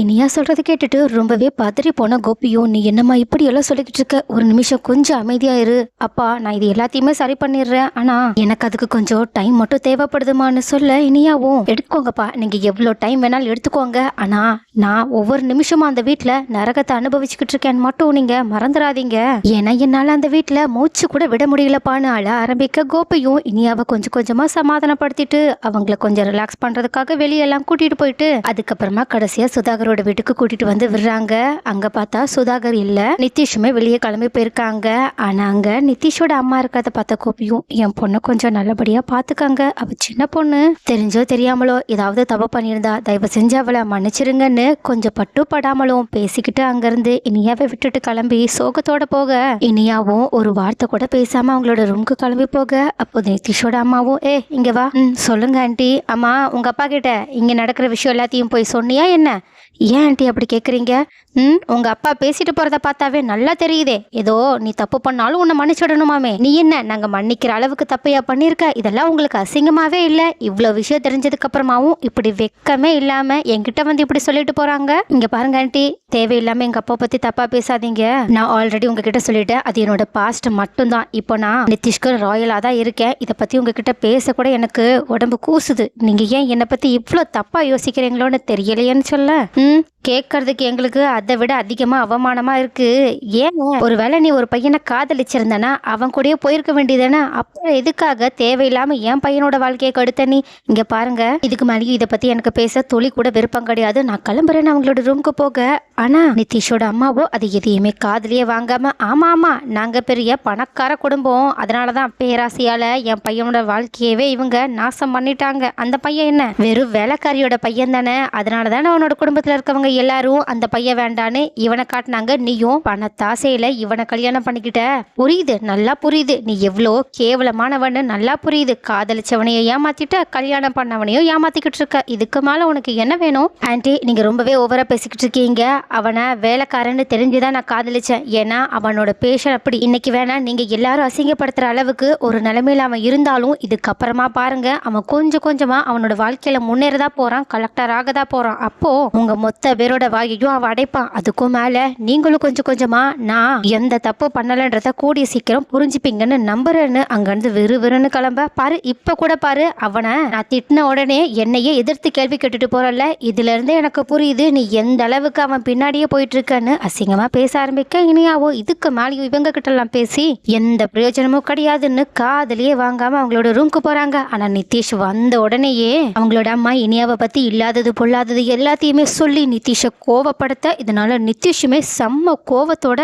இனியா சொல்கிறத கேட்டுட்டு ரொம்பவே பதறி போன கோபியும் நீ என்னம்மா இப்படி எல்லாம் சொல்லிக்கிட்டு இருக்க? ஒரு நிமிஷம் கொஞ்சம் அமைதியாக இரு. அப்பா நான் இது எல்லாத்தையுமே சரி பண்ணிடுறேன். ஆனா எனக்கு அதுக்கு கொஞ்சம் டைம் மட்டும் தேவைப்படுதுமான்னு சொல்ல இனியாவும் எடுத்துக்கோங்கப்பா. நீங்க எவ்வளோ டைம் வேணாலும் எடுத்துக்கோங்க. ஆனா நான் ஒவ்வொரு நிமிஷமும் அந்த வீட்டில் நரகத்தை அனுபவிச்சுக்கிட்டு இருக்கேன்னு மட்டும் நீங்க மறந்துடாதீங்க. ஏன்னா என்னால் அந்த வீட்டில் மூச்சு கூட விட முடியலப்பான்னு அழ ஆரம்பிக்க கோபியும் இனியாவை கொஞ்சம் கொஞ்சமா சமாதானப்படுத்திட்டு அவங்கள கொஞ்சம் ரிலாக்ஸ் பண்றதுக்காக வெளியெல்லாம் கூட்டிட்டு போயிட்டு அதுக்கப்புறமா கடைசியா அவரோட வீட்டுக்கு கூட்டிட்டு வந்து விடுறாங்க. அங்க பார்த்தா சுதாகர் இல்ல. நிதிஷுமே வெளியே கிளம்பி போயிருக்காங்க. ஆனா அங்க நிதிஷோட அம்மா இருக்கிறத பார்த்த கோபியும் என் பொண்ணை கொஞ்சம் நல்லபடியா பாத்துக்கங்க. அவ சின்ன பொண்ணு. தெரிஞ்சோ தெரியாமலோ ஏதாவது தப்பு பண்ணியிருந்தா தயவு செஞ்சு அவளை மன்னிச்சிருங்கன்னு கொஞ்சம் பட்டு படாமலும் பேசிக்கிட்டு அங்கிருந்து இனியாவை விட்டுட்டு கிளம்பி சோகத்தோட போக. இனியாவும் ஒரு வார்த்தை கூட பேசாம அவங்களோட ரூமுக்கு கிளம்பி போக. அப்போ நிதிஷோட அம்மாவும் ஏ இங்க வா. ம் சொல்லுங்க ஆண்டி. அம்மா உங்க அப்பா கிட்ட இங்க நடக்கிற விஷயம் எல்லாத்தையும் போய் சொன்னியா என்ன? ஏன் ஆண்டி அப்படி கேட்குறீங்க ம் உங்கள் அப்பா பேசிட்டு போகிறத பார்த்தாவே நல்லா தெரியுதே. ஏதோ நீ தப்பு பண்ணாலும் உன்னை மன்னிச்சிடணுமாமே. நீ என்ன நாங்கள் மன்னிக்கிற அளவுக்கு தப்பையா பண்ணியிருக்க இதெல்லாம் உங்களுக்கு அசிங்கமாகவே இல்லை? இவ்வளோ விஷயம் தெரிஞ்சதுக்கப்புறமாவும் இப்படி வெக்கமே இல்லாமல் என்கிட்ட வந்து இப்படி சொல்லிட்டு போகிறாங்க இங்கே பாருங்க ஆண்டி தேவையில்லாமல் எங்கள் அப்பா பற்றி தப்பாக பேசாதீங்க. நான் ஆல்ரெடி உங்ககிட்ட சொல்லிட்டேன். அது என்னோட பாஸ்ட் மட்டும்தான். இப்போ நான் நிதிஷ்கர் ராயலாக தான் இருக்கேன். இதை பற்றி உங்ககிட்ட பேசக்கூட எனக்கு உடம்பு கூசுது. நீங்கள் ஏன் என்னை பற்றி இவ்வளோ தப்பாக யோசிக்கிறீங்களோன்னு தெரியலையேன்னு சொல்ல ம் கேட்கறதுக்கு எங்களுக்கு அதை விட அதிகமா அவமானமா இருக்கு. ஏன்? ஒருவேளை நீ ஒரு பையனை காதலிச்சிருந்தனா அவன் கூடயே போயிருக்க வேண்டியதானே அப்புறம் எதுக்காக தேவையில்லாம என் பையனோட வாழ்க்கையை கெடுத்த நீ? இங்க பாருங்க. இதுக்கு மேலேயும் இதை பத்தி எனக்கு பேச துளி கூட விருப்பம் கிடையாது. நான் கிளம்புறேன் அவங்களோட ரூமுக்கு போக. ஆனா நிதிஷோட அம்மாவோ அது எதையுமே காதலியே வாங்காம ஆமா ஆமா நாங்க பெரிய பணக்கார குடும்பம். அதனாலதான் பேராசையால என் பையனோட வாழ்க்கையவே இவங்க நாசம் பண்ணிட்டாங்க. அந்த பையன் என்ன? வெறும் வேலைக்காரியோட பையன் தானே அதனால தானே அவனோட குடும்பத்துல இருக்கவங்க எல்லாரும் அந்த பையன் வேண்டான்னு இவனை காட்டினாங்க. நீயும் பணத்தாசையில இவனை கல்யாணம் பண்ணிக்கிட்ட. புரியுது நல்லா புரியுது. நீ எவ்வளோ கேவலமானவன்னு நல்லா புரியுது. காதலிச்சவனையும் ஏமாத்திட்ட கல்யாணம் பண்ணவனையும் ஏமாத்திக்கிட்டு இருக்க. இதுக்கு மேல உனக்கு என்ன வேணும்? ஆன்ட்டி நீங்க ரொம்பவே ஓவரா பேசிக்கிட்டு இருக்கீங்க. அவனை வேலைக்காரன்னு தெரிஞ்சுதான் நான் காதலிச்சேன். ஏன்னா அவனோட பேஷன் அப்படி. இன்னைக்கு வேணா நீங்க எல்லாரும் அசிங்கப்படுத்துற அளவுக்கு ஒரு நிலைமையில அவன் இருந்தாலும் இதுக்கப்புறமா பாருங்க. அவன் கொஞ்சம் கொஞ்சமா அவனோட வாழ்க்கையில முன்னேறதா போறான் கலெக்டர் ஆகதா போறான். அப்போ உங்க மொத்த பேரோட வாயையும் அவன் அடைப்பான். அதுக்கும் மேலே நீங்களும் கொஞ்சம் கொஞ்சமா நான் எந்த தப்பு பண்ணலைன்றத கூடிய சீக்கிரம் புரிஞ்சுப்பீங்கன்னு நம்புறேன்னு அங்கேருந்து விறு விறுன்னு கிளம்ப. பாரு இப்போ கூட பாரு அவனை நான் திட்டின உடனே என்னையே எதிர்த்து கேள்வி கேட்டுட்டு போறல இதுலேருந்து எனக்கு புரியுது நீ எந்த அளவுக்கு அவன் பின்னாடியே போயிட்டு இருக்கன்னு அசிங்கமா பேச ஆரம்பிக்க. இனியாவோ இதுக்கு மேலேயும் இவங்க கிட்ட எல்லாம் பேசி எந்த பிரயோஜனமும் கிடையாதுன்னு காதலியே வாங்காம அவங்களோட ரூம்க்கு போறாங்க. ஆனா நிதிஷ் வந்த உடனேயே அவங்களோட அம்மா இனியாவை பத்தி இல்லாதது பொல்லாதது எல்லாத்தையுமே சொல்லி நிதிஷை கோவப்படுத்த இதனால நிதிஷுமே செம்ம கோவத்தோட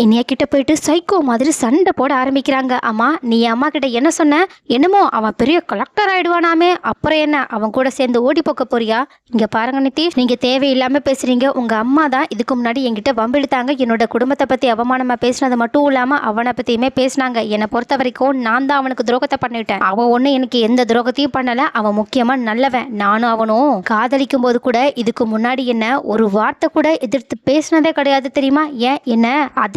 என்னைய கிட்ட போயிட்டு சைக்கோ மாதிரி சண்டை போட ஆரம்பிக்கிறாங்க. அம்மா நீ அம்மா கிட்ட என்ன சொன்ன? என்னமோ அவன் பெரிய கலெக்டர் ஆயிடுவானாமே. அப்புறம் என்ன? அவன் கூட சேர்ந்து ஓடி போக்க போறியா? இங்க பாருங்க நிதிஷ் நீங்க தேவையில்லாம பேசுறீங்க. உங்க அம்மா தான் இதுக்கு முன்னாடி என்கிட்ட வம்பிழுத்தாங்க. என்னோட குடும்பத்தை பத்தி அவமானமா பேசினது மட்டும் இல்லாம அவனை பத்தியுமே பேசினாங்க. என்னை பொறுத்த வரைக்கும் நான் தான் அவனுக்கு துரோகத்தை பண்ணிட்டேன் அவன் ஒண்ணு எனக்கு எந்த துரோகத்தையும் பண்ணல. அவன் முக்கியமா நல்லவன். நானும் அவனும் காதலிக்கும் போது கூட இதுக்கு முன்னாடி என்ன ஒரு வார்த்தை கூட எதிர்த்து பேசினதே கிடையாது தெரியுமா? ஏன்? என்ன?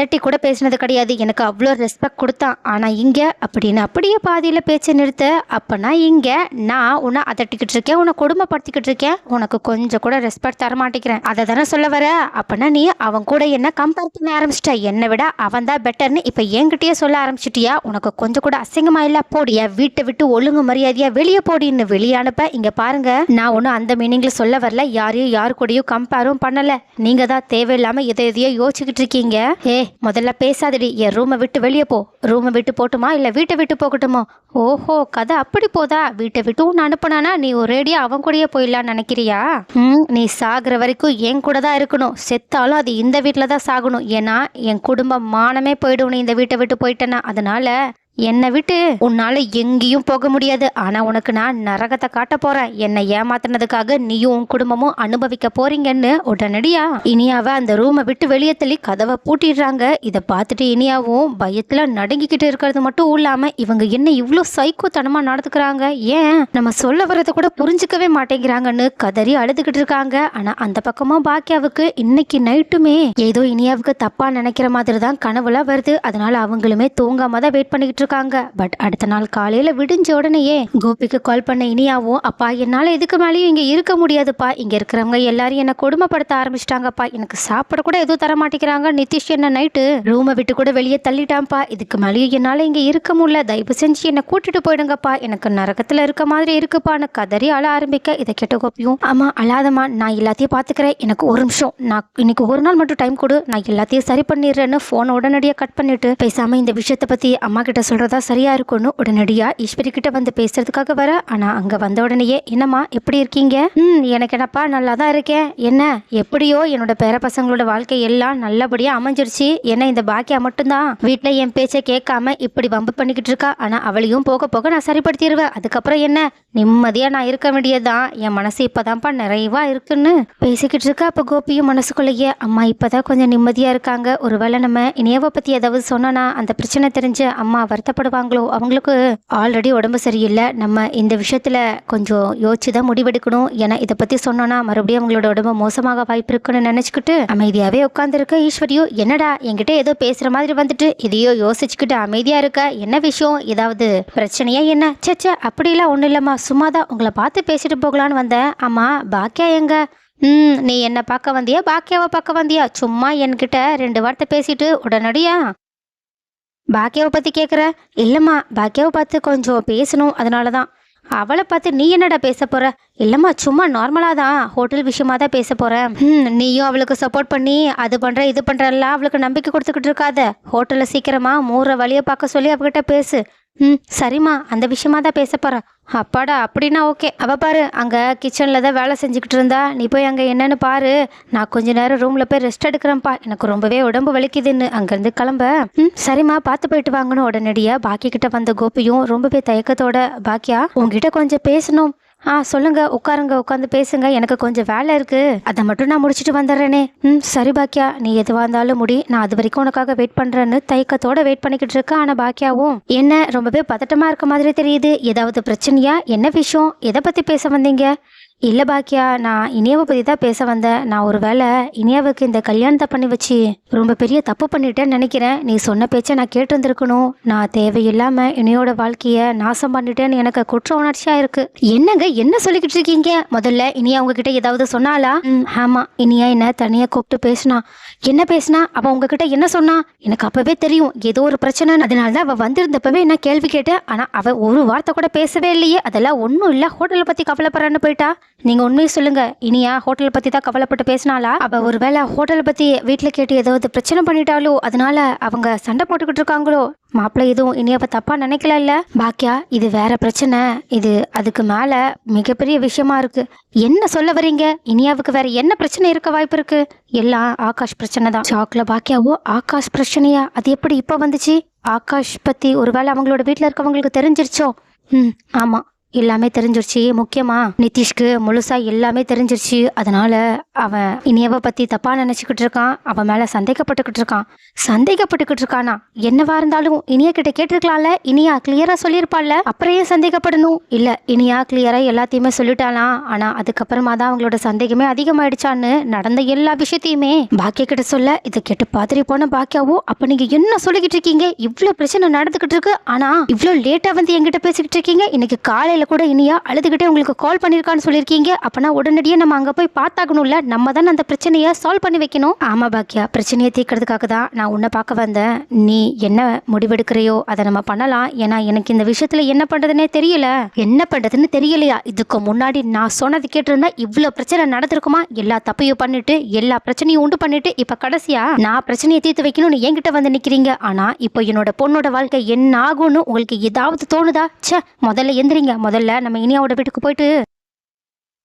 மிரட்டி கூட பேசினது கிடையாது. எனக்கு அவ்வளோ ரெஸ்பெக்ட் கொடுத்தான் ஆனால் இங்கே அப்படின்னு அப்படியே பாதியில் பேச்சை நிறுத்த அப்போனா இங்கே நான் உன்னை அதட்டிக்கிட்டு இருக்கேன் உன்னை கொடுமைப்படுத்திக்கிட்டு இருக்கேன். உனக்கு கொஞ்சம் கூட ரெஸ்பெக்ட் தர மாட்டேங்கிறேன். அதை தானே சொல்ல வர? அப்போனா நீ அவன் கூட என்ன கம்பேர் பண்ண ஆரம்பிச்சிட்ட? என்னை விட அவன் தான் பெட்டர்னு இப்போ என்கிட்டயே சொல்ல ஆரம்பிச்சிட்டியா? உனக்கு கொஞ்சம் கூட அசிங்கமா இல்ல? போடியா வீட்டை விட்டு ஒழுங்கு மரியாதையா வெளியே போடின்னு வெளியே அனுப்ப. இங்க பாருங்க நான் ஒன்றும் அந்த மீனிங்ல சொல்ல வரல. யாரையும் யாரு கூடயும் கம்பேரும் பண்ணல. நீங்க தான் தேவையில்லாம எதை எதையோ யோசிச்சுக்கிட்டு இருக்கீங்க. ஏ முதல்ல பேசாதடி. என் ரூமை விட்டு வெளியே போ. ரூமை விட்டு போட்டுமா? இல்லை வீட்டை விட்டு போகட்டுமா? ஓஹோ கதை அப்படி போதா? வீட்டை விட்டு உன்னை அனுப்புனானா? நீ ஒரேடியாக அவன் கூடயே போயிடலான்னு நினைக்கிறியா? ம் நீ சாகிற வரைக்கும் என் கூட தான் இருக்கணும். செத்தாலும் அது இந்த வீட்டில் தான் சாகணும். ஏன்னா என் குடும்பம் மானமே போயிடும். நீ இந்த வீட்டை விட்டு போயிட்டேன்னா அதனால என்னை விட்டு உன்னால எங்கேயும் போக முடியாது. ஆனா உனக்கு நான் நரகத்தை காட்ட போறேன். என்னை ஏமாத்தினதுக்காக நீயும் உன் குடும்பமும் அனுபவிக்க போறீங்கன்னு உடனடியா இனியாவை அந்த ரூமை விட்டு வெளியே தள்ளி கதவை பூட்டிடுறாங்க. இதை பார்த்துட்டு இனியாவும் பயத்துல நடுங்கிக்கிட்டு இருக்கிறது மட்டும் இல்லாம இவங்க என்ன இவ்வளோ சைக்கோத்தனமா நடந்துக்கிறாங்க? ஏன்? நம்ம சொல்ல வரதை கூட புரிஞ்சுக்கவே மாட்டேங்கிறாங்கன்னு கதறி அழுதுகிட்டு இருக்காங்க. ஆனா அந்த பக்கமா பாக்கியாவுக்கு இன்னைக்கு நைட்டுமே ஏதோ இனியாவுக்கு தப்பா நினைக்கிற மாதிரி தான் கனவுலாம் வருது. அதனால அவங்களுமே தூங்காம தான் வெயிட் பண்ணிக்கிட்டு இருக்காங்க பட் அடுத்த நாள் காலையில விடிஞ்ச உடனேயே கோபிக்கு கால் பண்ண இனியாவும் அப்பா என்னால இதுக்கு மேலேயும் இங்க இருக்க முடியாதுப்பா. இங்க இருக்கிறவங்க எல்லாரும் என்ன கொடுமைப்படுத்த ஆரம்பிச்சிட்டாங்கப்பா. எனக்கு சாப்பிட கூட எதுவும் தர மாட்டேங்கிறாங்க. நிதிஷ் என்ன நைட்டு ரூமை விட்டு கூட வெளியே தள்ளிட்டான்ப்பா. இதுக்கு மேலேயும் என்னால இங்க இருக்க முடியல. தயவு செஞ்சு என்னை கூட்டிட்டு போயிடுங்கப்பா. எனக்கு நரகத்துல இருக்க மாதிரி இருக்குப்பான்னு கதறி அழ ஆரம்பிக்க இதை கேட்ட கோபியும் ஆமா அழாதம்மா. நான் எல்லாத்தையும் பாத்துக்கிறேன் எனக்கு ஒரு நிமிஷம். நான் இன்னைக்கு ஒரு நாள் மட்டும் டைம் கொடு. நான் எல்லாத்தையும் சரி பண்ணிடுறேன்னு போனை உடனடியாக கட் பண்ணிட்டு பேசாம இந்த விஷயத்தை பத்தி அம்மா கிட்ட சொல்கிறதா சரியாக இருக்கும்னு உடனடியாக ஈஸ்வரி கிட்ட வந்து பேசுறதுக்காக வர. ஆனால் அங்கே வந்த உடனேயே என்னம்மா எப்படி இருக்கீங்க? ம் எனக்கு என்னப்பா நல்லா தான் இருக்கேன். என்ன எப்படியோ என்னோட பேர பசங்களோட வாழ்க்கை எல்லாம் நல்லபடியாக அமைஞ்சிருச்சு. என்ன இந்த பாக்கியா மட்டும்தான்? வீட்டில் என் பேச்சை கேட்காம இப்படி வம்பு பண்ணிக்கிட்டு இருக்கா. ஆனால் அவளையும் போக போக நான் சரிப்படுத்திடுவேன். அதுக்கப்புறம் என்ன? நிம்மதியாக நான் இருக்க வேண்டியதுதான். என் மனசு இப்போதான்ப்பா நிறைவாக இருக்குன்னு பேசிக்கிட்டு இருக்கா. அப்போ கோபியும் மனசுக்குள்ளேயே அம்மா இப்போதான் கொஞ்சம் நிம்மதியாக இருக்காங்க. ஒருவேளை நம்ம இனியாவை பற்றி ஏதாவது சொன்னோன்னா அந்த பிரச்சனை தெரிஞ்சு அம்மா வருத்தப்படுவாங்களோ? அவங்களுக்கு ஆல்ரெடி உடம்பு சரியில்லை. நம்ம இந்த விஷயத்தில் கொஞ்சம் யோசிச்சு தான் முடிவெடுக்கணும். ஏன்னா இதை பற்றி சொன்னோன்னா மறுபடியும் அவங்களோட உடம்பு மோசமாக வாய்ப்பு இருக்குன்னு நினச்சிக்கிட்டு அமைதியாகவே உட்காந்துருக்க ஈஸ்வரியோ என்னடா என்கிட்ட ஏதோ பேசுகிற மாதிரி வந்துட்டு இதையோ யோசிச்சுக்கிட்டு அமைதியாக இருக்க? என்ன விஷயம்? ஏதாவது பிரச்சனையா என்ன? சேச்சே அப்படிலாம் ஒன்றும் இல்லைம்மா. சும்மா தான் உங்களை பார்த்து பேசிட்டு போகலான்னு வந்தேன். ஆமாம் பாக்கியா எங்க? ம் நீ என்ன பார்க்க வந்தியா? பாக்கியாவை பார்க்க வந்தியா? சும்மா என்கிட்ட ரெண்டு வார்த்தை பேசிட்டு உடனடியா பாக்கியாவை பற்றி கேட்குற இல்லைம்மா பாக்கியாவை பார்த்து கொஞ்சம் பேசணும் அதனால தான் அவளை பார்த்து நீ என்னடா பேச போற? இல்லைம்மா சும்மா நார்மலாக தான் ஹோட்டல் விஷயமா தான் பேச போகிறேன் நீயும் அவளுக்கு சப்போர்ட் பண்ணி அது பண்ணுற இது பண்ணுறலாம் அவளுக்கு நம்பிக்கை கொடுத்துக்கிட்டு இருக்காத. ஹோட்டலில் சீக்கிரமா மூற வழியை பார்க்க சொல்லி அவகிட்ட பேசு. ம் சரிம்மா. அந்த விஷயமா தான் பேச போகிறேன் அப்பாடா அப்படின்னா ஓகே. அவள் பாரு அங்கே கிச்சனில் தான் வேலை செஞ்சுக்கிட்டு இருந்தா. நீ போய் அங்கே என்னென்னு பாரு. நான் கொஞ்ச நேரம் ரூமில் போய் ரெஸ்ட் எடுக்கிறேன்ப்பா. எனக்கு ரொம்பவே உடம்பு வலிக்குதுன்னு. அங்கேருந்து கிளம்ப. ம் சரிம்மா பார்த்து போயிட்டு வாங்கணும் உடனடியாக பாக்கி கிட்ட வந்த கோபியும் ரொம்பவே தயக்கத்தோட பாக்கியா உங்ககிட்ட கொஞ்சம் பேசணும். ஆ சொல்லுங்க உட்காருங்க உட்காந்து பேசுங்க எனக்கு கொஞ்சம் வேலை இருக்கு. அதை மட்டும் நான் முடிச்சுட்டு வந்துடுறேனே. ம் சரி பாக்கியா நீ எதுவாக இருந்தாலும் முடி. நான் அது வரைக்கும் உனக்காக வெயிட் பண்றேன்னு தயக்கத்தோட வெயிட் பண்ணிக்கிட்டு இருக்க ஆனா பாக்கியாவும் என்ன ரொம்பவே பதட்டமா இருக்க மாதிரி தெரியுது. ஏதாவது பிரச்சனையா? என்ன விஷயம்? எதை பத்தி பேச வந்தீங்க? இல்லை பாக்கியா நான் இனியாவை பற்றி தான் பேச வந்தேன். நான் ஒரு வேளை இனியாவுக்கு இந்த கல்யாணத்தை பண்ணி வச்சு ரொம்ப பெரிய தப்பு பண்ணிட்டேன்னு நினைக்கிறேன். நீ சொன்ன பேச்சை நான் கேட்டிருந்துருக்கணும். நான் தேவையில்லாமல் இனியோட வாழ்க்கையை நாசம் பண்ணிட்டேன்னு எனக்கு குற்ற உணர்ச்சியாக இருக்குது என்னங்க என்ன சொல்லிக்கிட்டு இருக்கீங்க? முதல்ல இனியா உங்ககிட்ட ஏதாவது சொன்னாலா ம் ஆமாம் இனியா என்ன தனியாக கூப்பிட்டு பேசினா. என்ன பேசினா? அவள் உங்ககிட்ட என்ன சொன்னா? எனக்கு அப்போவே தெரியும். ஏதோ ஒரு பிரச்சனை அதனால தான் அவள் வந்திருந்தப்பவே என்ன கேள்வி கேட்டேன். ஆனால் அவள் ஒரு வார்த்தை கூட பேசவே இல்லையே. அதெல்லாம் ஒன்றும் இல்லை. ஹோட்டலை பற்றி கவலைப்படுறான்னு போயிட்டா. நீங்க உண்மையை சொல்லுங்க. இனியா ஹோட்டல் பத்தி தான் கவலைப்பட்டு பேசினாலா அவ ஒருவேளை ஹோட்டலை பத்தி வீட்டில் கேட்டு ஏதாவது பிரச்சனை பண்ணிட்டாலோ அதனால அவங்க சண்டை போட்டுக்கிட்டு இருக்காங்களோ? மாப்பிள்ளை எதுவும் இனியாவை தப்பா நினைக்கல இல்ல? பாக்கியா இது வேற பிரச்சனை. இது அதுக்கு மேல மிகப்பெரிய விஷயமா இருக்கு. என்ன சொல்ல வரீங்க? இனியாவுக்கு வேற என்ன பிரச்சனை இருக்க வாய்ப்பு இருக்கு? எல்லாம் ஆகாஷ் பிரச்சனை தான். சாக்ல பாக்கியாவோ ஆகாஷ் பிரச்சனையா? அது எப்படி இப்ப வந்துச்சு? ஆகாஷ் பத்தி ஒருவேளை அவங்களோட வீட்டில் இருக்கவங்களுக்கு தெரிஞ்சிருச்சோ? ம் ஆமா. எல்லாமே தெரிஞ்சிருச்சு. முக்கியமா நிதிஷ்க்கு முழுசா எல்லாமே தெரிஞ்சிருச்சு. அதனால அவன் இனியவ பத்தி தப்பா நினைச்சுக்கிட்டு இருக்கான். அவன் மேல சந்தேகப்பட்டுக்கிட்டு இருக்கான். சந்தேகப்பட்டுக்கிட்டு இருக்கானா? என்னவா இருந்தாலும் இனிய கிட்ட கேட்டிருக்கலாம்ல? இனியா கிளியரா சொல்லியிருப்பாள்ல? அப்புறம் ஏன் சந்தேகப்படணும்? இல்ல இனியா கிளியரா எல்லாத்தையுமே சொல்லிட்டாலாம் ஆனா அதுக்கப்புறமா தான் அவங்களோட சந்தேகமே அதிகமாயிடுச்சான்னு நடந்த எல்லா விஷயத்தையுமே பாக்கிய கிட்ட சொல்ல இதை கேட்டு பாத்திரி போன பாக்கியாவோ அப்ப நீங்க என்ன சொல்லிக்கிட்டு இருக்கீங்க? இவ்வளவு பிரச்சனை நடந்துகிட்டு இருக்கு. ஆனா இவ்வளவு லேட்டா வந்து என்கிட்ட பேசிக்கிட்டு இருக்கீங்க. இன்னைக்கு காலையில கூட இனியா அழுதுகிட்டே உங்களுக்கு கால் பண்ணியிருக்கான்னு சொல்லியிருக்கீங்க. அப்போனா உடனடியே நம்ம அங்கே போய் பார்த்தாகணும்ல. நம்ம தான் அந்த பிரச்சனையை சால்வ் பண்ணி வைக்கணும். ஆமா பாக்கியா பிரச்சனையை தீர்க்கறதுக்காக தான் நான் உன்னை பார்க்க வந்தேன். நீ என்ன முடிவெடுக்கிறையோ அதை நம்ம பண்ணலாம். ஏன்னா எனக்கு இந்த விஷயத்துல என்ன பண்ணுறதுனே தெரியல. என்ன பண்ணுறதுன்னு தெரியலையா? இதுக்கு முன்னாடி நான் சொன்னது கேட்டிருந்தா இவ்வளோ பிரச்சனை நடந்திருக்குமா? எல்லா தப்பையும் பண்ணிட்டு எல்லா பிரச்சனையும் உண்டு பண்ணிட்டு இப்போ கடைசியா நான் பிரச்சனையை தீர்த்து வைக்கணும்னு என்கிட்ட வந்து நிற்கிறீங்க ஆனால் இப்போ என்னோட பொண்ணோட வாழ்க்கை என்ன ஆகும்னு உங்களுக்கு ஏதாவது தோணுதா? ச்சே முதல்ல எந்திரிங்க. முதல்ல நம்ம இனியாவோட வீட்டுக்கு போயிட்டு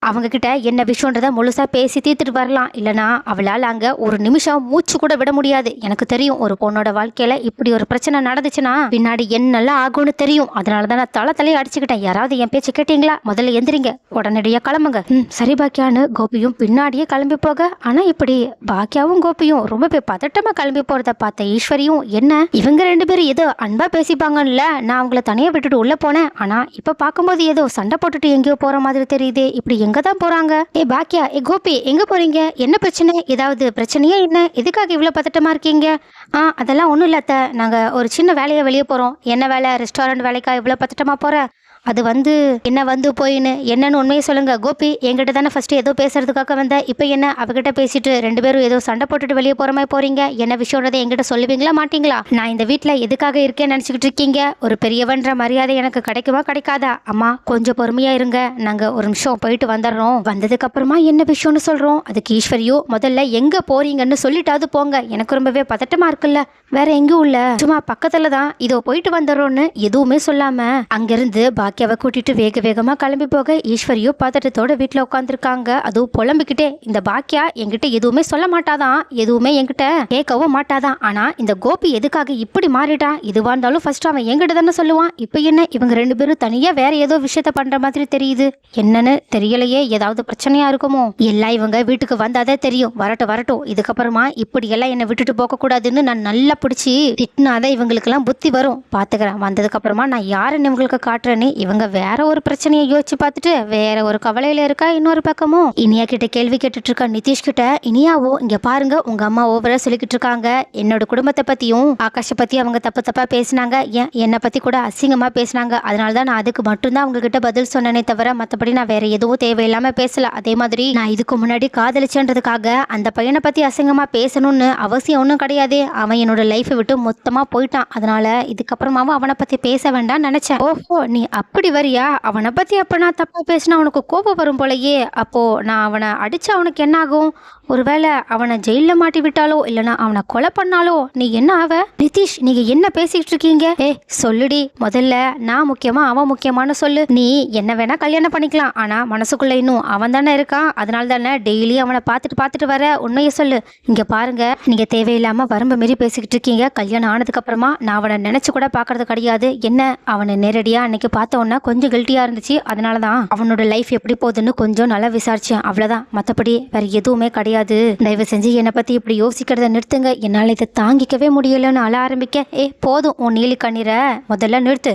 அவங்கக்கிட்ட என்ன விஷயன்றத முழுசாக பேசி தீர்த்துட்டு வரலாம். இல்லைனா அவளால் அங்கே ஒரு நிமிஷம் மூச்சு கூட விட முடியாது. எனக்கு தெரியும் ஒரு பொண்ணோட வாழ்க்கையில் இப்படி ஒரு பிரச்சனை நடந்துச்சுன்னா பின்னாடி என்னெல்லாம் ஆகும்னு தெரியும். அதனால தான் நான் தலை தலையை அடிச்சுக்கிட்டேன். யாராவது என் பேச்சு கேட்டீங்களா? முதல்ல எந்திரிங்க. உடனடியாக கிளம்புங்க. ம் சரி பாக்கியான்னு கோபியும் பின்னாடியே கிளம்பி போக. ஆனால் இப்படி பாக்கியாவும் கோபியும் ரொம்பவே பதட்டமாக கிளம்பி போகிறத பார்த்த ஈஸ்வரியும் என்ன? இவங்க ரெண்டு பேரும் ஏதோ அன்பாக பேசிப்பாங்கல்ல. நான் அவங்கள தனியாக விட்டுட்டு உள்ளே போனேன். ஆனால் இப்போ பார்க்கும்போது ஏதோ சண்டை போட்டுட்டு எங்கேயோ போகிற மாதிரி தெரியுது. இப்படி எங்க தான் போறாங்க. ஏ பாக்கியா ஏ கோபி எங்க போறீங்க? என்ன பிரச்சனை? ஏதாவது பிரச்சனையே என்ன? எதுக்காக இவ்வளவு பதட்டமா இருக்கீங்க? ஆ அதெல்லாம் ஒன்றும் இல்லாத்த நாங்கள் ஒரு சின்ன வேலையை வெளியே போகிறோம் என்ன வேலை? ரெஸ்டாரண்ட் வேலைக்கா இவ்வளோ பதட்டமா போகிற அது வந்து என்ன வந்து போயின்னு என்னன்னு உண்மையை சொல்லுங்க. கோபி என்கிட்ட தானே ஃபர்ஸ்ட் ஏதோ பேசுறதுக்காக வந்த. இப்போ என்ன அவகிட்ட பேசிட்டு ரெண்டு பேரும் ஏதோ சண்டை போட்டுட்டு வெளியே போற மாதிரி போறீங்க? என்ன விஷயம்ன்றதை என்கிட்ட சொல்லுவீங்களா மாட்டீங்களா? நான் இந்த வீட்டில் எதுக்காக இருக்கேன்னு நினச்சிக்கிட்டு இருக்கீங்க? ஒரு பெரியவன்ற மரியாதை எனக்கு கிடைக்குமா கிடைக்காதா? அம்மா கொஞ்சம் பொறுமையா இருங்க. நாங்க ஒரு நிமிஷம் போயிட்டு வந்துடுறோம். வந்ததுக்கு அப்புறமா என்ன விஷயம்னு சொல்றோம்? அதுக்கு ஈஸ்வரியோ முதல்ல எங்க போறீங்கன்னு சொல்லிட்டாவது போங்க. எனக்கு ரொம்பவே பதட்டமா இருக்குல்ல. வேற எங்கேயும் இல்ல சும்மா பக்கத்துல தான் இதோ போயிட்டு வந்துடுறோன்னு எதுவுமே சொல்லாம அங்கிருந்து பாக்கியாவை கூட்டிட்டு வேக வேகமாக கிளம்பி போக ஈஸ்வரியும் பதட்டத்தோட வீட்டில் உட்காந்துருக்காங்க அதுவும் புலம்பிக்கிட்டே இந்த பாக்கியா என்கிட்ட எதுவுமே சொல்ல மாட்டாதான் எதுவுமே என்கிட்ட கேட்கவும் மாட்டாதான் ஆனா இந்த கோபி எதுக்காக இப்படி மாறிட்டான் இதுவா இருந்தாலும் ஃபர்ஸ்ட் அவன் என்கிட்ட தானே சொல்லுவான். இப்போ என்ன? இவங்க ரெண்டு பேரும் தனியா வேற ஏதோ விஷயத்த பண்ற மாதிரி தெரியுது. என்னன்னு தெரியலையே. ஏதாவது பிரச்சனையா இருக்குமோ? எல்லாம் இவங்க வீட்டுக்கு வந்தாதே தெரியும். வரட்டும் வரட்டும். இதுக்கப்புறமா இப்படி எல்லாம் என்னை விட்டுட்டு போக கூடாதுன்னு நான் நல்லா பிடிச்சி திட்டினாதான் இவங்களுக்கெல்லாம் புத்தி வரும். பாத்துக்கிறேன். வந்ததுக்கு அப்புறமா நான் யாருன்னு இவங்களுக்கு காட்டுறேன்னு இவங்க வேற ஒரு பிரச்சனையை யோசிச்சு பார்த்துட்டு வேற ஒரு கவலையில இருக்கா இன்னொரு பக்கமும்? இனியா கிட்ட கேள்வி கேட்டுட்டு இருக்கா நிதிஷ் கிட்ட இனியாவோ இங்க பாருங்க உங்க அம்மா ஓவரா சொல்லிக்கிட்டு இருக்காங்க. என்னோட குடும்பத்தை பத்தியும் ஆகாஷை பத்தி அவங்க தப்பு தப்பா பேசினாங்க. ஏன் என்னை பத்தி கூட அசிங்கமா பேசினாங்க. அதனால தான் நான் அதுக்கு மட்டும்தான் அவங்க கிட்ட பதில் சொன்னேனே தவிர மத்தபடி நான் வேற எதுவும் தேவையில்லாம பேசல. அதே மாதிரி நான் இதுக்கு முன்னாடி காதலிச்சேன்றதுக்காக அந்த பையனை பத்தி அசிங்கமா பேசணும்னு அவசியம் ஒன்றும் கிடையாது. அவன் என்னோட லைஃப்பை விட்டு மொத்தமா போயிட்டான். அதனால இதுக்கப்புறமாவும் அவனை பத்தி பேச வேண்டாம்னு நினைச்சேன். ஓஹோ நீ அப்படி வரியா? அவனை பற்றி அப்போ நான் தப்பாக பேசினா அவனுக்கு கோபம் வரும் போலயே. அப்போ நான் அவனை அடித்தா அவனுக்கு என்ன ஆகும் ஒருவேளை அவனை ஜெயில மாட்டி விட்டாலோ இல்லனா அவனை கொலை பண்ணாலோ நீ என்ன ஆவ? நிதிஷ் நீங்க என்ன பேசிட்டு இருக்கீங்க? ஏ சொல்லுடி. முதல்ல நான் முக்கியமா அவன் முக்கியமான சொல்லு. நீ என்ன வேணா கல்யாணம் பண்ணிக்கலாம். ஆனா மனசுக்குள்ள இன்னும் அவன் தானே இருக்கான். அதனால தானே டெய்லி அவனை பார்த்துட்டு பார்த்துட்டு வர. உண்மையை சொல்லு. இங்க பாருங்க நீங்க தேவையில்லாம வரம்பு மீறி பேசிக்கிட்டு இருக்கீங்க. கல்யாணம் ஆனதுக்கு அப்புறமா நான் அவனை நினைச்சு கூட பாக்குறது கிடையாது. என்ன? அவனை நேரடியா அன்னைக்கு பார்த்த உடனே கொஞ்சம் கில்ட்டியா இருந்துச்சு. அதனால தான் அவனோட லைஃப் எப்படி போகுதுன்னு கொஞ்சம் நல்லா விசாரிச்சேன். அவ்வளவுதான். மத்தபடி வேற எதுவுமே கிடையாது. தயவு செஞ்சு என்னை பத்தி இப்படி யோசிக்கிறத நிறுத்துங்க. என்னால் இதை தாங்கிக்கவே முடியலன்னு அழ ஆரம்பிக்க. ஏ போதும் உன் நீலி கண்ணீரை. முதல்ல நிறுத்து.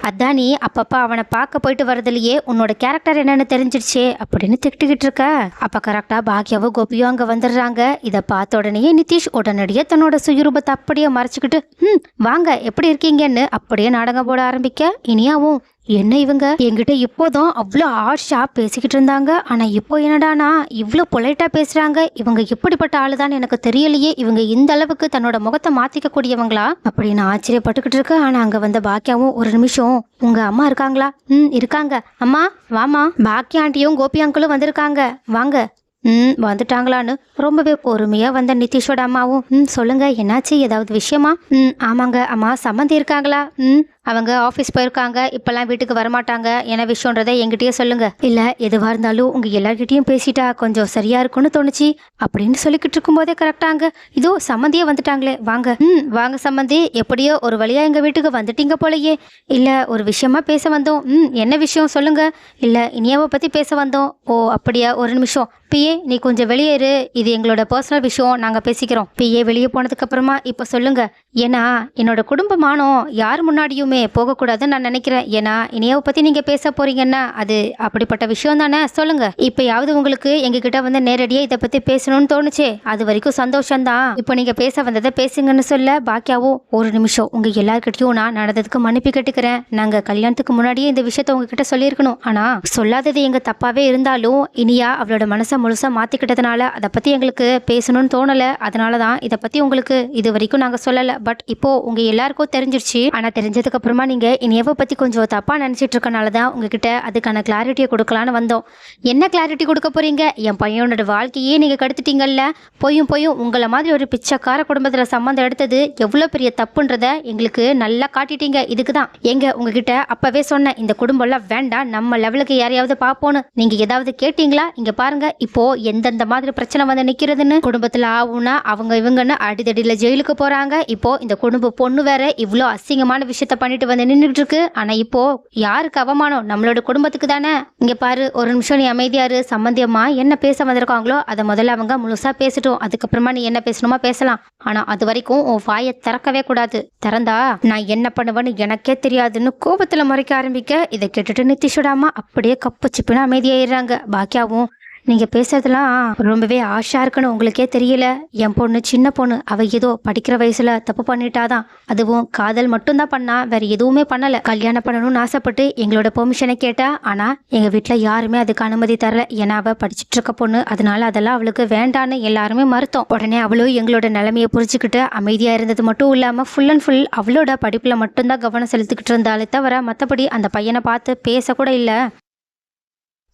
அதானி நீ அவனை பார்க்க போயிட்டு வரதுலயே உன்னோட கேரக்டர் என்னன்னு தெரிஞ்சிடுச்சே அப்படின்னு திட்டுக்கிட்டு இருக்க. அப்ப கரெக்டா பாக்யாவோ கோபியோ அங்க வந்துடுறாங்க. இதை பார்த்த உடனேயே நிதிஷ் உடனடியே தன்னோட சுயரூபத்தை அப்படியே மறைச்சிக்கிட்டு ம் வாங்க எப்படி இருக்கீங்கன்னு? அப்படியே நாடகம் போட ஆரம்பிக்க. இனியாவும் என்ன இவங்க? என்கிட்ட இப்போதும் அவ்வளோ ஆர்ஷா பேசிக்கிட்டு இருந்தாங்க. ஆனா இப்போ என்னடானா இவ்வளோ பொலைட்டா பேசுறாங்க. இவங்க எப்படிப்பட்ட ஆளுதான் எனக்கு தெரியலையே. இவங்க இந்த அளவுக்கு தன்னோட முகத்தை மாத்திக்க கூடியவங்களா அப்படின்னு ஆச்சரியப்பட்டுக்கிட்டு இருக்கு ஆனா அங்க வந்த பாக்கியாவும் ஒரு நிமிஷம் உங்க அம்மா இருக்காங்களா? ம் இருக்காங்க. அம்மா வாமா பாக்கியா ஆண்டியும் கோபி அங்கிளும் வந்திருக்காங்க. வாங்க. ம் வந்துட்டாங்களான்னு. ரொம்பவே பொறுமையா வந்த நிதிஷோட அம்மாவும். ம் சொல்லுங்க. என்னாச்சு? ஏதாவது விஷயமா? ம் ஆமாங்க. அம்மா சம்மந்தி இருக்காங்களா? ம் அவங்க ஆஃபீஸ் போயிருக்காங்க இப்பெல்லாம் வீட்டுக்கு வரமாட்டாங்க. என்ன விஷயன்றதை எங்கிட்டயே சொல்லுங்க. இல்ல எதுவா இருந்தாலும் உங்க எல்லார்கிட்டயும் பேசிட்டா கொஞ்சம் சரியா இருக்கும்னு தோணுச்சு. அப்படின்னு சொல்லிக்கிட்டு இருக்கும்போதே கரெக்டாங்க இதோ சம்மந்தியே வந்துட்டாங்களே. வாங்க. ம் வாங்க சம்மந்தி. எப்படியோ ஒரு வழியா எங்க வீட்டுக்கு வந்துட்டீங்க போலயே. இல்ல ஒரு விஷயமா பேச வந்தோம். ம் என்ன விஷயம் சொல்லுங்க. இல்ல இனியாவை பத்தி பேச வந்தோம். ஓ அப்படியா ஒரு நிமிஷம். பிஏ நீ கொஞ்சம் வெளியேறு இது எங்களோட பர்சனல் விஷயம். நாங்க பேசிக்கிறோம். பிஏ வெளியே போனதுக்கு அப்புறமா இப்ப சொல்லுங்க. ஏன்னா என்னோட குடும்பமானம். யார் முன்னாடியுமே போகக்கூடாதுன்னு நான் நினைக்கிறேன். ஏன்னா இனியாவை பத்தி நீங்க பேச போறீங்கன்னா அது அப்படிப்பட்ட விஷயம் தானே? சொல்லுங்க. இப்பயாவது உங்களுக்கு எங்ககிட்ட வந்து நேரடியா இதை பத்தி பேசணும்னு தோணுச்சே? அது வரைக்கும் சந்தோஷம்தான். இப்போ நீங்க பேச வந்ததை பேசுங்கன்னு சொல்ல பாக்கியாவும் ஒரு நிமிஷம் உங்க எல்லார்கிட்டயும் நான் நடந்ததுக்கு மன்னிப்பு கேட்டுக்கிறேன். நாங்க கல்யாணத்துக்கு முன்னாடியே இந்த விஷயத்த உங்ககிட்ட சொல்லியிருக்கணும். ஆனா சொல்லாதது எங்க தப்பாவே இருந்தாலும் இனியா அவளோட மனசை முழுசா மாத்திக்கிட்டதுனால அதை பத்தி எங்களுக்கு பேசணும்னு தோணல. அதனால தான் இதை பத்தி உங்களுக்கு இது வரைக்கும் நாங்க சொல்லல. பட் இப்போ உங்க எல்லாருக்கும் தெரிஞ்சிருச்சு. ஆனா தெரிஞ்சதுக்கு அப்புறமா நீங்க இனியாவை பற்றி கொஞ்சம் தப்பாக நினச்சிட்டு இருக்கனால தான் உங்ககிட்ட அதுக்கான கிளாரிட்டியை கொடுக்கலான்னு வந்தோம். என்ன கிளாரிட்டி கொடுக்க போகிறீங்க என் பையனோட வாழ்க்கையே நீங்கள் கெடுத்துட்டீங்கல்ல. பொய்யும் பொய்யும் உங்களை மாதிரி ஒரு பிச்சைக்கார குடும்பத்தில் சம்மந்தம் எடுத்தது எவ்வளோ பெரிய தப்புன்றத எங்களுக்கு நல்லா காட்டிட்டீங்க. இதுக்கு தான் எங்க உங்ககிட்ட அப்போவே சொன்னேன் இந்த குடும்பம்லாம் வேண்டாம். நம்ம லெவலுக்கு யாரையாவது பார்ப்போன்னு நீங்கள் ஏதாவது கேட்டீங்களா? இங்கே பாருங்க இப்போ எந்தெந்த மாதிரி பிரச்சனை வந்து நிற்கிறதுன்னு குடும்பத்தில் ஆகும்னா அவங்க இவங்கன்னு அடிதடியில் ஜெயிலுக்கு போகிறாங்க இப்போ இந்த குடும்ப பொண்ணு வேற இவ்வளோ அசிங்கமான விஷயத்த பண்ணிட்டு பண்ணிட்டு வந்து நின்றுட்டு இருக்கு ஆனா இப்போ யாருக்கு அவமானம்? நம்மளோட குடும்பத்துக்கு தானே? இங்க பாரு ஒரு நிமிஷம் நீ அமைதியாரு சம்பந்தியம்மா என்ன பேச வந்திருக்காங்களோ அதை முதல்ல அவங்க முழுசா பேசட்டும். அதுக்கப்புறமா நீ என்ன பேசணுமா பேசலாம். ஆனா அது வரைக்கும் உன் வாயை திறக்கவே கூடாது. திறந்தா நான் என்ன பண்ணுவேன்னு எனக்கே தெரியாதுன்னு கோபத்துல முறைக்க ஆரம்பிக்க இதை கேட்டுட்டு நித்திஷுடாமா அப்படியே கப்பு சிப்புன்னு அமைதியாயிடுறாங்க. பாக்கியாவும் நீங்க பேசுறதெல்லாம் ரொம்பவே ஆஷா இருக்குன்னு உங்களுக்கே தெரியல. என் பொண்ணு சின்ன பொண்ணு அவ ஏதோ படிக்கிற வயசுல தப்பு பண்ணிட்டாதான். அதுவும் காதல் மட்டும்தான் பண்ணா வேற எதுவுமே பண்ணல. கல்யாணம் பண்ணணும்னு ஆசைப்பட்டு எங்களோட பெர்மிஷனை கேட்டா ஆனா எங்க வீட்டில் யாருமே அதுக்கு அனுமதி தரல. ஏன்னா அவ படிச்சுட்டு இருக்க பொண்ணு. அதனால அதெல்லாம் அவளுக்கு வேண்டான்னு எல்லாருமே மறுத்தோம். உடனே அவளும் எங்களோட நிலைமையை புரிஞ்சுக்கிட்டு அமைதியா இருந்தது மட்டும் இல்லாம ஃபுல் அண்ட் ஃபுல் அவளோட படிப்புல மட்டும்தான் கவனம் செலுத்திக்கிட்டு இருந்தாலே தவிர மத்தபடி அந்த பையனை பார்த்து பேச கூட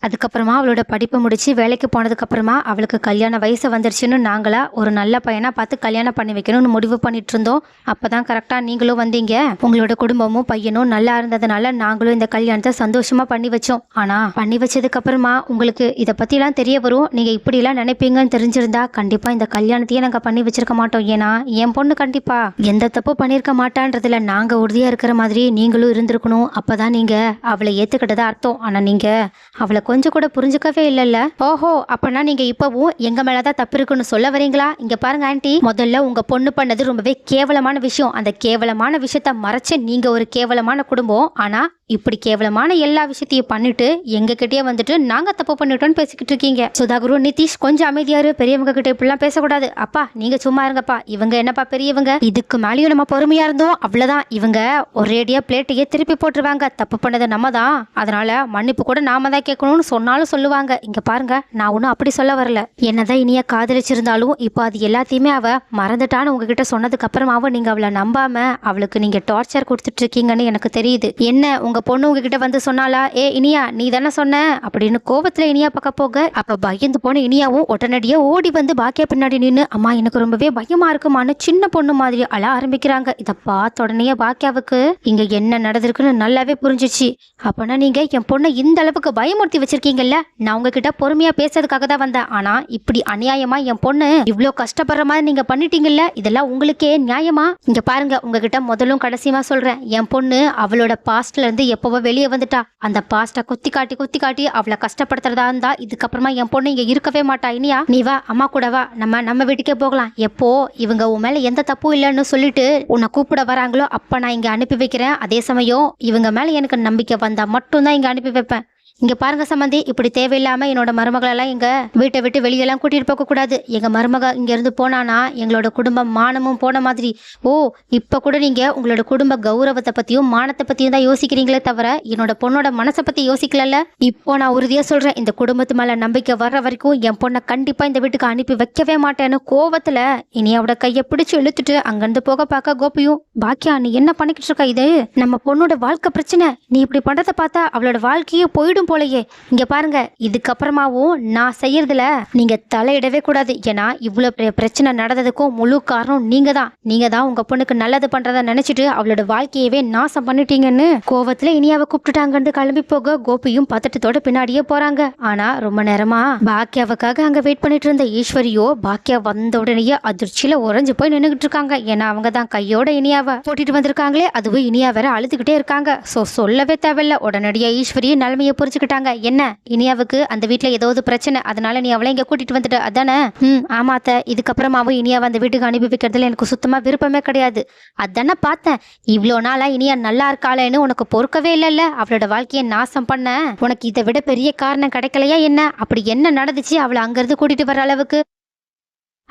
அதுக்கப்புறமா அவளோட படிப்பை முடித்து வேலைக்கு போனதுக்கப்புறமா அவளுக்கு கல்யாண வயசு வந்துருச்சுன்னு நாங்களாக ஒரு நல்ல பையனாக பார்த்து கல்யாணம் பண்ணி வைக்கணும்னு முடிவு பண்ணிட்டு இருந்தோம் அப்பதான் கரெக்டாக நீங்களும் வந்தீங்க. உங்களோட குடும்பமும் பையனும் நல்லா இருந்ததுனால நாங்களும் இந்த கல்யாணத்தை சந்தோஷமாக பண்ணி வச்சோம். ஆனால் பண்ணி வச்சதுக்கப்புறமா உங்களுக்கு இதை பற்றிலாம் தெரிய வரும். நீங்கள் இப்படிலாம் நினைப்பீங்கன்னு தெரிஞ்சிருந்தா கண்டிப்பாக இந்த கல்யாணத்தையே நாங்கள் பண்ணி வச்சிருக்க மாட்டோம். ஏன்னா என் பொண்ணு கண்டிப்பாக எந்த தப்பு பண்ணியிருக்க மாட்டான்றதுல நாங்கள் உறுதியாக இருக்கிற மாதிரி நீங்களும் இருந்திருக்கணும். அப்பதான் நீங்கள் அவளை ஏற்றுக்கிட்டதா அர்த்தம். ஆனால் நீங்கள் அவளை கொஞ்சம் கூட புரிஞ்சுக்கவே இல்லைல்ல? ஓஹோ அப்பனா நீங்க இப்பவும் எங்க மேலதான் தப்பு இருக்குன்னு சொல்ல வரீங்களா? இங்க பாருங்க ஆண்டி. முதல்ல உங்க பொண்ணு பண்ணது ரொம்பவே கேவலமான விஷயம். அந்த கேவலமான விஷயத்த மறைச்சு நீங்க ஒரு கேவலமான குடும்பம். ஆனா இப்படி கேவலமான எல்லா விஷயத்தையும் பண்ணிட்டு எங்க கிட்டயே வந்துட்டு நாங்க தப்பு பண்ணிட்டோம்னு பேசிக்கிட்டு இருக்கீங்க. சுதாகுரு நிதிஷ் கொஞ்சம் அமைதியாரு பெரியவங்க கிட்ட இப்படிலாம் பேசக்கூடாது. அப்பா நீங்க சும்மா இருங்கப்பா. இவங்க என்னப்பா பெரியவங்க? இதுக்கு மேலேயும் நம்ம பொறுமையா இருந்தோம். அவ்வளவுதான். இவங்க ஒரேடியா பிளேட்டையே திருப்பி போட்டுருவாங்க. தப்பு பண்ணது நம்ம தான் அதனால மன்னிப்பு கூட நாம தான் கேட்கணும்னு சொன்னாலும் சொல்லுவாங்க. இங்க பாருங்க நான் ஒன்றும் அப்படி சொல்ல வரல. என்னதான் இனிய காதலிச்சிருந்தாலும் இப்போ அது எல்லாத்தையுமே அவ மறந்துட்டான்னு உங்ககிட்ட சொன்னதுக்கு அப்புறமாவும் நீங்க அவளை நம்பாம அவளுக்கு நீங்க டார்ச்சர் கொடுத்துட்டு இருக்கீங்கன்னு எனக்கு தெரியுது. என்ன உங்க பொண்ணு உங்ககிட்ட வந்து சொன்னாலா ஏ இனியா நீ தானே சொன்ன? அப்படின்னு கோபத்தில் இனியா பக்கம் போக அப்ப பயந்து போன இனியாவும் உடனடியாக ஓடி வந்து பாக்கியா பின்னாடி நின்று அம்மா எனக்கு ரொம்பவே பயமா இருக்குமான்னு சின்ன பொண்ணு மாதிரி அழ ஆரம்பிக்கிறாங்க. இதை பார்த்த உடனே பாக்கியாவுக்கு இங்க என்ன நடந்திருக்குன்னு நல்லாவே புரிஞ்சிச்சு. அப்பனா நீங்க என் பொண்ணை இந்த அளவுக்கு பயமுறுத்தி வச்சிருக்கீங்கல்ல? நான் உங்ககிட்ட பொறுமையா பேசுறதுக்காக தான் வந்தேன். ஆனா இப்படி அநியாயமா என் பொண்ணு இவ்வளோ கஷ்டப்படுற மாதிரி நீங்க பண்ணிட்டீங்கல்ல? இதெல்லாம் உங்களுக்கே நியாயமா? இங்க பாருங்க உங்ககிட்ட முதலும் கடைசியமா சொல்றேன். என் பொண்ணு அவளோட பாஸ்ட்ல இருந்து எப்பவோ வெளியே வந்துட்டா. அந்த பாஸ்ட குத்தி காட்டி குத்தி காட்டி அவளை கஷ்டப்படுத்துறதா இருந்தா இதுக்கப்புறமா என் பொண்ணு இங்க இருக்கவே மாட்டா. இனியா நீ வா அம்மா கூட வா. நம்ம நம்ம வீட்டுக்கே போகலாம். எப்போ? இவங்க உன் மேல எந்த தப்பும் இல்லைன்னு சொல்லிட்டு உன்னை கூப்பிட வராங்களோ அப்ப நான் இங்க அனுப்பி வைக்கிறேன். அதே சமயம் இவங்க மேல எனக்கு நம்பிக்கை வந்தா மட்டும்தான் இங்க அனுப்பி வைப்பேன். இங்கே பாருங்க சம்மந்தி இப்படி தேவையில்லாமல் என்னோட மருமகளெல்லாம் எங்கள் வீட்டை விட்டு வெளியெல்லாம் கூட்டிகிட்டு போகக்கூடாது எங்கள் மருமக இங்கேருந்து போனானா எங்களோட குடும்பம் மானமும் போன மாதிரி. ஓ இப்போ கூட நீங்கள் உங்களோட குடும்ப கௌரவத்தை பற்றியும் மானத்தை பற்றியும் தான் யோசிக்கிறீங்களே தவிர என்னோட பொண்ணோட மனசை பற்றி யோசிக்கலல்ல? இப்போ நான் உறுதியாக சொல்கிறேன் இந்த குடும்பத்து மேலே நம்பிக்கை வர்ற வரைக்கும் என் பொண்ணை கண்டிப்பாக இந்த வீட்டுக்கு அனுப்பி வைக்கவே மாட்டேன்னு கோவத்தில் இனி அவட கையை பிடிச்சி இழுத்துட்டு அங்கேருந்து போக பார்க்க கோபியும் பாக்கியா நீ என்ன பண்ணிக்கிட்டு இருக்க இது? நம்ம பொண்ணோட வாழ்க்கை பிரச்சனை. நீ இப்படி பண்ணுறதை பார்த்தா அவளோட வாழ்க்கையே போயிடும். போலயே. இங்க பாருங்க இதுக்கப்புறமாவும் நான் செய்யறதுல நீங்க தலையிடவே கூடாது. ஏன்னா இவ்வளவு பெரிய பிரச்சனை நடந்ததுக்கும் முழு காரணம் நீங்க தான் நீங்க தான் உங்க பொண்ணுக்கு நல்லது பண்றத நினைச்சிட்டு அவளோட வாழ்க்கையவே நாசம் பண்ணிட்டீங்கன்னு கோவத்துல இனியாவை கூப்பிட்டுட்டாங்கன்னு கிளம்பி போக கோபியும் பதட்டத்தோட பின்னாடியே போறாங்க. ஆனா ரொம்ப நேரமா பாக்கியாவுக்காக அங்க வெயிட் பண்ணிட்டு இருந்த ஈஸ்வரியோ பாக்கியா வந்த உடனேயே அதிர்ச்சியில உறைஞ்சு போய் நின்றுகிட்டு இருக்காங்க. ஏன்னா அவங்க தான் கையோட இனியாவை போட்டிட்டு வந்திருக்காங்களே அதுவும் இனியா வேற அழுதுகிட்டே இருக்காங்க. சோ சொல்லவே தேவையில்ல. உடனடியா ஈஸ்வரியும் நிலைமையை வச்சுக்கிட்டாங்க என்ன? இனியாவுக்கு அந்த வீட்ல ஏதாவது பிரச்சனை? அதனால நீ அவளை இங்க கூட்டிட்டு வந்துட்ட. அதானே? ம் ஆமாத்த இதுக்கப்புறமாவும் இனியாவை அந்த வீட்டுக்கு அனுப்பி வைக்கிறதுல எனக்கு சுத்தமா விருப்பமே கிடையாது. அதானே பார்த்தேன். இவ்வளோ நாளா இனியா நல்லா இருக்காளேன்னு உனக்கு பொறுக்கவே இல்லைல்ல? அவளோட வாழ்க்கையை நாசம் பண்ண? உனக்கு இதை விட பெரிய காரணம் கிடைக்கலையா என்ன? அப்படி என்ன நடந்துச்சு? அவளை அங்கிருந்து கூட்டிட்டு வர அளவுக்கு.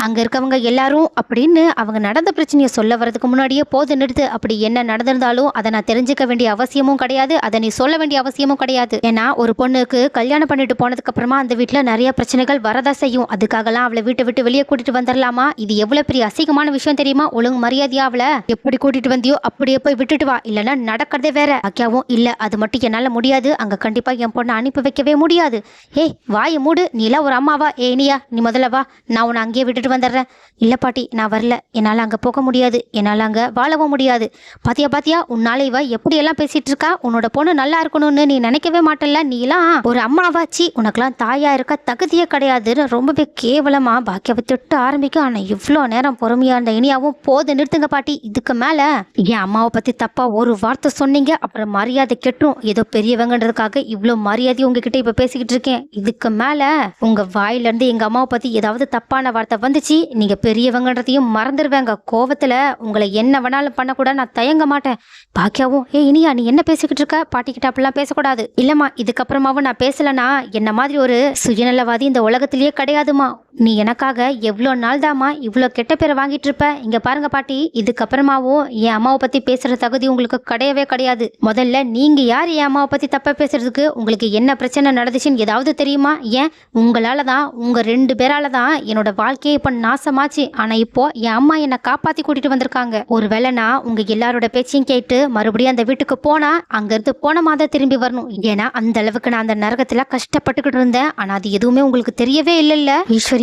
அங்கே இருக்கவங்க எல்லாரும் அப்படின்னு அவங்க நடந்த பிரச்சனையை சொல்ல வரதுக்கு முன்னாடியே போது நிறுத்து. அப்படி என்ன நடந்திருந்தாலும் அதை நான் தெரிஞ்சுக்க வேண்டிய அவசியமும் கிடையாது. அதை நீ சொல்ல வேண்டிய அவசியமும் கிடையாது. ஏன்னா ஒரு பொண்ணுக்கு கல்யாணம் பண்ணிட்டு போனதுக்கு அப்புறமா அந்த வீட்டில் நிறைய பிரச்சனைகள் வரதா செய்யும். அதுக்காகலாம் அவளை வீட்டை விட்டு வெளியே கூட்டிட்டு வந்துடலாமா இது எவ்வளவு பெரிய அசிங்கமான விஷயம் தெரியுமா? ஒழுங்கு மரியாதையா அவளை? எப்படி கூட்டிட்டு வந்தியோ அப்படியே போய் விட்டுட்டு வா. இல்லைன்னா நடக்கிறதே வேற. அக்கியாவும் இல்லை அது மட்டும் என்னால் முடியாது. அங்கே கண்டிப்பாக என் பொண்ணை அனுப்பி வைக்கவே முடியாது. ஏய் வாயை மூடு. நீலாம் ஒரு அம்மாவா? ஏனியா நீ முதல்ல வா. நான் உன்னை அங்கேயே விட்டுட்டு வந்துடுறேன். இல்லை பாட்டி நான் வரல. என்னால் அங்கே போக முடியாது. என்னால் அங்கே வாழவும் முடியாது. பாத்தியா பாத்தியா உன்னால இவ எப்படியெல்லாம் பேசிட்டு இருக்கா? உன்னோட பொண்ணு நல்லா இருக்கணும்னு நீ நினைக்கவே மாட்டல நீலாம் ஒரு அம்மாவாச்சி. உனக்கெல்லாம் தாயா இருக்க தகுதியே கிடையாதுன்னு ரொம்பவே கேவலமா பாக்கியாவை திட்டு ஆரம்பிக்கும். ஆனால் இவ்வளோ நேரம் பொறுமையா இருந்த இனியாவும் போது நிறுத்துங்க பாட்டி. இதுக்கு மேலே என் அம்மாவை பற்றி தப்பா ஒரு வார்த்தை சொன்னீங்க. அப்புறம் மரியாதை கெட்டும். ஏதோ பெரியவங்கன்றதுக்காக இவ்வளோ மரியாதை உங்ககிட்ட இப்போ பேசிக்கிட்டு இருக்கேன். இதுக்கு மேலே உங்கள் வாயிலேருந்து எங்கள் அம்மாவை பற்றி ஏதாவது தப்பான வார்த்தை வந்து வந்துச்சு நீங்கள் பெரியவங்கன்றதையும் மறந்துடுவேங்க கோவத்தில் உங்களை என்ன வேணாலும் பண்ணக்கூட நான் தயங்க மாட்டேன். பாக்கியாவும் ஏ இனியா நீ என்ன பேசிக்கிட்டு இருக்க? பாட்டிக்கிட்ட அப்படிலாம் பேசக்கூடாது. இல்லைம்மா இதுக்கப்புறமாவும் நான் பேசலைன்னா என்ன மாதிரி ஒரு சுயநலவாதி இந்த உலகத்திலேயே கிடையாதுமா நீ எனக்காக எவ்வளோ நாள் தாம்மா இவ்வளோ கெட்ட பேரை வாங்கிட்டு இருப்ப இங்கே பாருங்க பாட்டி இதுக்கப்புறமாவும் என் அம்மாவை பற்றி பேசுகிற தகுதி உங்களுக்கு கிடையவே கிடையாது. முதல்ல நீங்கள் யார் என் அம்மாவை பற்றி தப்பாக பேசுறதுக்கு? உங்களுக்கு என்ன பிரச்சனை நடந்துச்சுன்னு ஏதாவது தெரியுமா? ஏன்? உங்களால் தான் உங்கள் ரெண்டு பேரால் தான் என்னோட வாழ்க்கையே இப்போ நாசமாச்சு. ஆனால் இப்போ என் அம்மா என்னை காப்பாற்றி கூட்டிட்டு வந்திருக்காங்க. ஒருவேளை நான் உங்கள் எல்லாரோட பேச்சையும் கேட்டு மறுபடியும் அந்த வீட்டுக்கு போனால் அங்கேருந்து போன மாதம் திரும்பி வரணும். ஏன்னா அந்த அளவுக்கு நான் அந்த நரகத்தில் கஷ்டப்பட்டுக்கிட்டு இருந்தேன். ஆனால் அது எதுவுமே உங்களுக்கு தெரியவே இல்லைல்ல.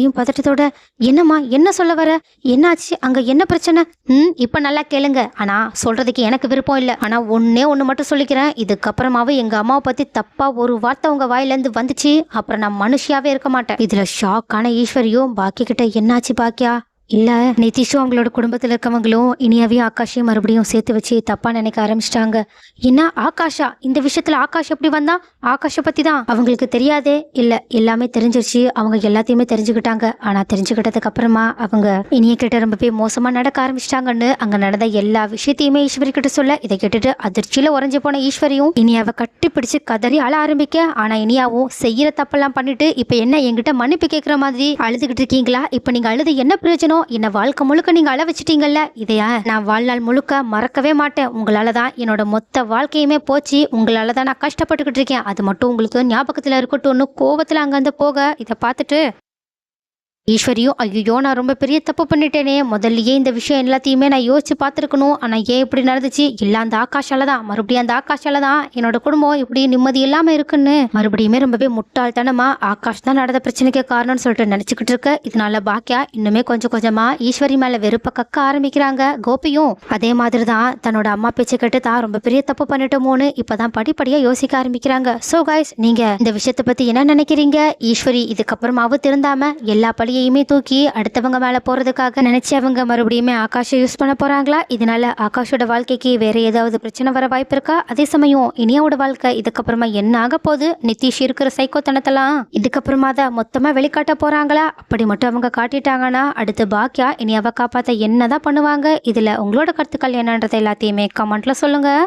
ஈஸ்வரியும் பதட்டத்தோட என்னம்மா என்ன சொல்ல வர? என்னாச்சு? அங்க என்ன பிரச்சனை? ம் இப்ப நல்லா கேளுங்க. ஆனா சொல்றதுக்கு எனக்கு விருப்பம் இல்ல. ஆனா ஒன்னே ஒண்ணு மட்டும் சொல்லிக்கிறேன். இதுக்கப்புறமாவே எங்க அம்மாவை பத்தி தப்பா ஒரு வார்த்தை உங்க வாயில இருந்து வந்துச்சு. அப்புறம் நான் மனுஷியாவே இருக்க மாட்டேன். இதுல ஷாக்கான ஈஸ்வரியும் பாக்கி கிட்ட என்னாச்சு பாக்கியா? இல்லை நிதிஷும் அவங்களோட குடும்பத்தில் இருக்கவங்களும் இனியாவையும் ஆகாஷையும் மறுபடியும் சேர்த்து வச்சு தப்பாக நினைக்க ஆரம்பிச்சிட்டாங்க. என்ன ஆகாஷா? இந்த விஷயத்தில் ஆகாஷ் எப்படி வந்தா? ஆகாஷை பற்றி தான் அவங்களுக்கு தெரியாதே. இல்லை எல்லாமே தெரிஞ்சிருச்சு. அவங்க எல்லாத்தையுமே தெரிஞ்சுக்கிட்டாங்க. ஆனால் தெரிஞ்சுக்கிட்டதுக்கு அப்புறமா அவங்க இனிய கிட்ட ரொம்பவே மோசமாக நடக்க ஆரம்பிச்சிட்டாங்கன்னு அங்கே நடந்த எல்லா விஷயத்தையுமே ஈஸ்வரி கிட்ட சொல்ல இதை கேட்டுட்டு அதிர்ச்சியில் உறைஞ்சு போன ஈஸ்வரியும் இனியாவை கட்டிப்பிடிச்சு கதறி அழ ஆரம்பிக்க ஆனால் இனியாவும் செய்கிற தப்பெல்லாம் பண்ணிட்டு இப்போ என்ன என்கிட்ட மன்னிப்பு கேட்குற மாதிரி அழுதுகிட்டு இருக்கீங்களா? இப்போ நீங்கள் அழுது என்ன பிரயோஜனம்? என்னை வாழ்க்கை முழுக்க நீங்கள் அள வச்சிட்டீங்கல்ல? இதையா? நான் வாழ்நாள் முழுக்க மறக்கவே மாட்டேன். உங்களால் தான் என்னோட மொத்த வாழ்க்கையுமே போச்சு. உங்களால தான் நான் கஷ்டப்பட்டுக்கிட்டு இருக்கேன். அது மட்டும் உங்களுக்கு ஞாபகத்துல இருக்கட்டும்னு கோவத்தில் அங்கிருந்து போக. இதை பார்த்துட்டு ஈஸ்வரியும் ஐயோ நான் ரொம்ப பெரிய தப்பு பண்ணிட்டேனே. முதல்லயே இந்த விஷயம் எல்லாத்தையுமே நான் யோசிச்சு பார்த்துருக்கணும். ஆனால் ஏன் இப்படி நடந்துச்சு? இல்லை அந்த ஆகாஷால தான். மறுபடியும் அந்த ஆகாஷால தான். என்னோட குடும்பம் இப்படி நிம்மதி இல்லாமல் இருக்குன்னு. மறுபடியுமே ரொம்பவே முட்டாள்தனமா ஆகாஷ் தான் நடந்த பிரச்சனைக்கு காரணம்னு சொல்லிட்டு நினச்சிக்கிட்டு இருக்க. இதனால பாக்கியா இன்னுமே கொஞ்சம் கொஞ்சமா ஈஸ்வரி மேல வெறுப்ப கக்க ஆரம்பிக்கிறாங்க. கோபியும் அதே மாதிரி தான். தன்னோட அம்மா பேச்சை கேட்டு தான் ரொம்ப பெரிய தப்பு பண்ணிட்டோமோன்னு இப்பதான் படிப்படியா யோசிக்க ஆரம்பிக்கிறாங்க. ஸோ காய்ஸ் நீங்க இந்த விஷயத்தை பத்தி என்ன நினைக்கிறீங்க? ஈஸ்வரி இதுக்கப்புறமாவும் திருந்தாம எல்லா பழியையுமே தூக்கி அடுத்தவங்க மேலே போகிறதுக்காக நினச்சி அவங்க மறுபடியுமே ஆகாஷை யூஸ் பண்ண போகிறாங்களா இதனால ஆகாஷோட வாழ்க்கைக்கு வேற ஏதாவது பிரச்சனை வர வாய்ப்பு இருக்கா? அதே சமயம் இனியாவோட வாழ்க்கை இதுக்கப்புறமா என்ன ஆக போகுது? நிதிஷ் இருக்கிற சைக்கோத்தனத்தெல்லாம் இதுக்கப்புறமா தான் மொத்தமாக வெளிக்காட்ட போகிறாங்களா அப்படி மட்டும் அவங்க காட்டிட்டாங்கன்னா அடுத்து பாக்கியா இனியாவை என்ன தான் பண்ணுவாங்க? இதில் உங்களோட கருத்துக்கள் என்னன்றதை எல்லாத்தையுமே கமெண்ட்டில் சொல்லுங்கள்